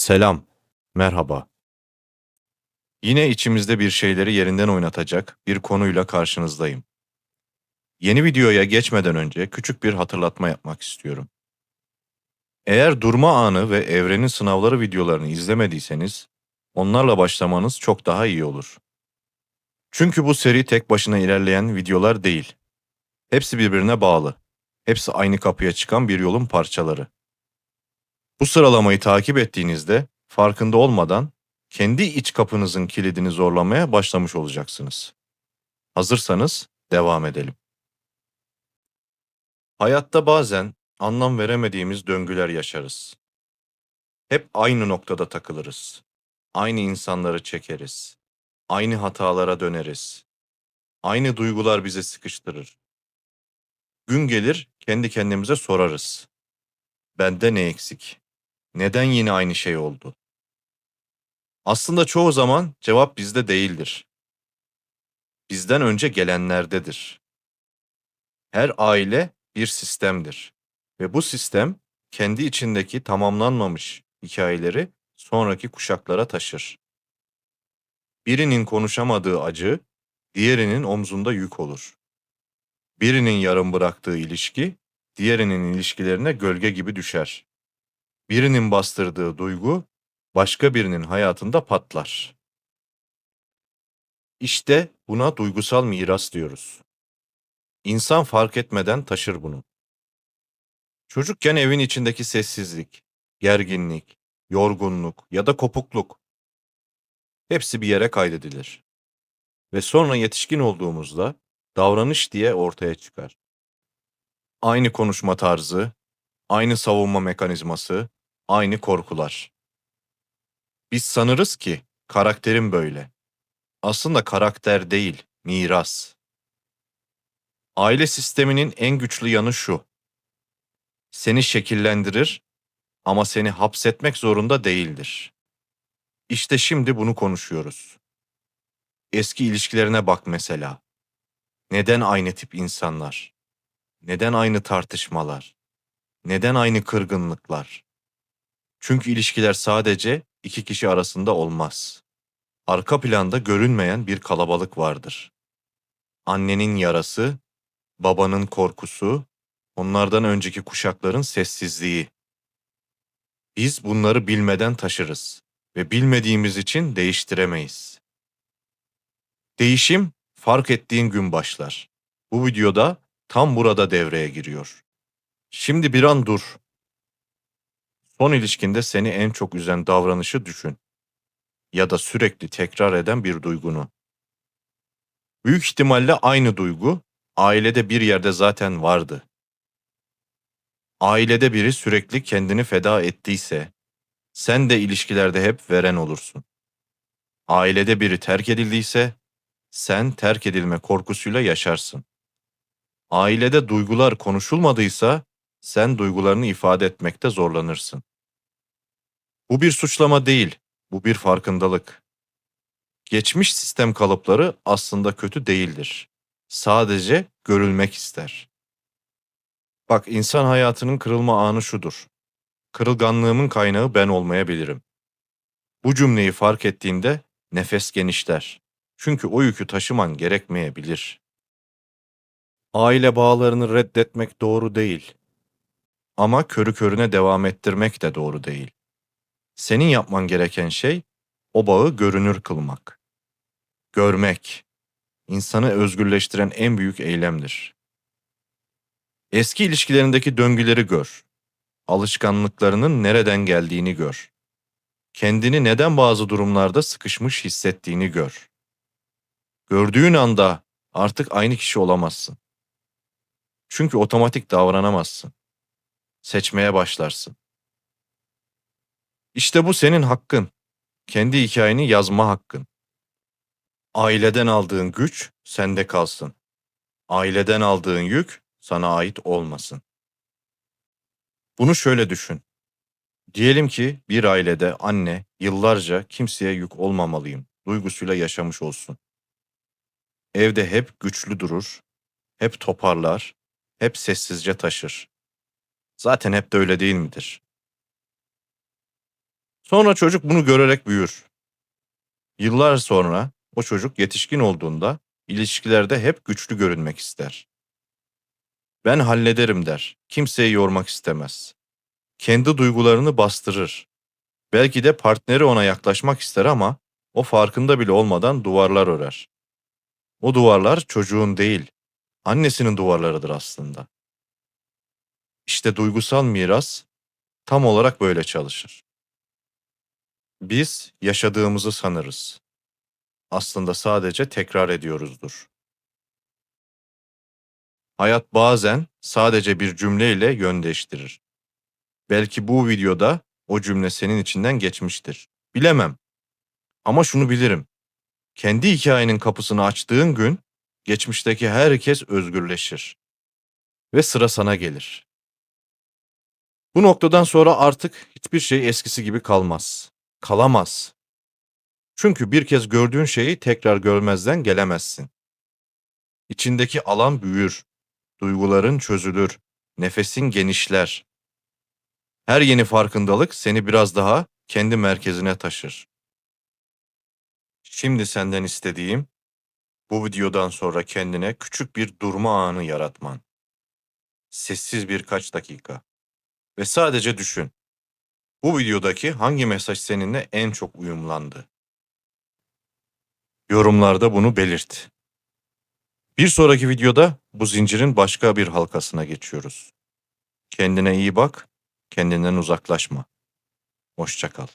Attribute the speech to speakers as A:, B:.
A: Selam, merhaba. Yine içimizde bir şeyleri yerinden oynatacak bir konuyla karşınızdayım. Yeni videoya geçmeden önce küçük bir hatırlatma yapmak istiyorum. Eğer durma anı ve evrenin sınavları videolarını izlemediyseniz, onlarla başlamanız çok daha iyi olur. Çünkü bu seri tek başına ilerleyen videolar değil. Hepsi birbirine bağlı. Hepsi aynı kapıya çıkan bir yolun parçaları. Bu sıralamayı takip ettiğinizde farkında olmadan kendi iç kapınızın kilidini zorlamaya başlamış olacaksınız. Hazırsanız devam edelim. Hayatta bazen anlam veremediğimiz döngüler yaşarız. Hep aynı noktada takılırız. Aynı insanları çekeriz. Aynı hatalara döneriz. Aynı duygular bizi sıkıştırır. Gün gelir kendi kendimize sorarız. Bende ne eksik? Neden yine aynı şey oldu? Aslında çoğu zaman cevap bizde değildir. Bizden önce gelenlerdedir. Her aile bir sistemdir ve bu sistem kendi içindeki tamamlanmamış hikayeleri sonraki kuşaklara taşır. Birinin konuşamadığı acı, diğerinin omzunda yük olur. Birinin yarım bıraktığı ilişki, diğerinin ilişkilerine gölge gibi düşer. Birinin bastırdığı duygu, başka birinin hayatında patlar. İşte buna duygusal miras diyoruz. İnsan fark etmeden taşır bunu. Çocukken evin içindeki sessizlik, gerginlik, yorgunluk ya da kopukluk hepsi bir yere kaydedilir. Ve sonra yetişkin olduğumuzda davranış diye ortaya çıkar. Aynı konuşma tarzı, aynı savunma mekanizması, aynı korkular. Biz sanırız ki karakterim böyle. Aslında karakter değil, miras. Aile sisteminin en güçlü yanı şu. Seni şekillendirir ama seni hapsetmek zorunda değildir. İşte şimdi bunu konuşuyoruz. Eski ilişkilerine bak mesela. Neden aynı tip insanlar? Neden aynı tartışmalar? Neden aynı kırgınlıklar? Çünkü ilişkiler sadece iki kişi arasında olmaz. Arka planda görünmeyen bir kalabalık vardır. Annenin yarası, babanın korkusu, onlardan önceki kuşakların sessizliği. Biz bunları bilmeden taşırız ve bilmediğimiz için değiştiremeyiz. Değişim fark ettiğin gün başlar. Bu videoda tam burada devreye giriyor. Şimdi bir an dur. Son ilişkinde seni en çok üzen davranışı düşün. Ya da sürekli tekrar eden bir duygunu. Büyük ihtimalle aynı duygu ailede bir yerde zaten vardı. Ailede biri sürekli kendini feda ettiyse, sen de ilişkilerde hep veren olursun. Ailede biri terk edildiyse, sen terk edilme korkusuyla yaşarsın. Ailede duygular konuşulmadıysa, sen duygularını ifade etmekte zorlanırsın. Bu bir suçlama değil, bu bir farkındalık. Geçmiş sistem kalıpları aslında kötü değildir. Sadece görülmek ister. Bak insan hayatının kırılma anı şudur. Kırılganlığımın kaynağı ben olmayabilirim. Bu cümleyi fark ettiğinde nefes genişler. Çünkü o yükü taşıman gerekmeyebilir. Aile bağlarını reddetmek doğru değil. Ama körü körüne devam ettirmek de doğru değil. Senin yapman gereken şey o bağı görünür kılmak. Görmek insanı özgürleştiren en büyük eylemdir. Eski ilişkilerindeki döngüleri gör. Alışkanlıklarının nereden geldiğini gör. Kendini neden bazı durumlarda sıkışmış hissettiğini gör. Gördüğün anda artık aynı kişi olamazsın. Çünkü otomatik davranamazsın. Seçmeye başlarsın. İşte bu senin hakkın. Kendi hikayeni yazma hakkın. Aileden aldığın güç sende kalsın. Aileden aldığın yük sana ait olmasın. Bunu şöyle düşün. Diyelim ki bir ailede anne yıllarca kimseye yük olmamalıyım duygusuyla yaşamış olsun. Evde hep güçlü durur, hep toparlar, hep sessizce taşır. Zaten hep de öyle değil midir? Sonra çocuk bunu görerek büyür. Yıllar sonra o çocuk yetişkin olduğunda ilişkilerde hep güçlü görünmek ister. Ben hallederim der. Kimseyi yormak istemez. Kendi duygularını bastırır. Belki de partneri ona yaklaşmak ister ama o farkında bile olmadan duvarlar örer. O duvarlar çocuğun değil, annesinin duvarlarıdır aslında. İşte duygusal miras tam olarak böyle çalışır. Biz yaşadığımızı sanırız. Aslında sadece tekrar ediyoruzdur. Hayat bazen sadece bir cümleyle yön değiştirir. Belki bu videoda o cümle senin içinden geçmiştir. Bilemem. Ama şunu bilirim. Kendi hikayenin kapısını açtığın gün geçmişteki herkes özgürleşir. Ve sıra sana gelir. Bu noktadan sonra artık hiçbir şey eskisi gibi kalmaz. Kalamaz. Çünkü bir kez gördüğün şeyi tekrar görmezden gelemezsin. İçindeki alan büyür, duyguların çözülür, nefesin genişler. Her yeni farkındalık seni biraz daha kendi merkezine taşır. Şimdi senden istediğim bu videodan sonra kendine küçük bir durma anı yaratman. Sessiz birkaç dakika. Ve sadece düşün. Bu videodaki hangi mesaj seninle en çok uyumlandı? Yorumlarda bunu belirt. Bir sonraki videoda bu zincirin başka bir halkasına geçiyoruz. Kendine iyi bak, kendinden uzaklaşma. Hoşça kal.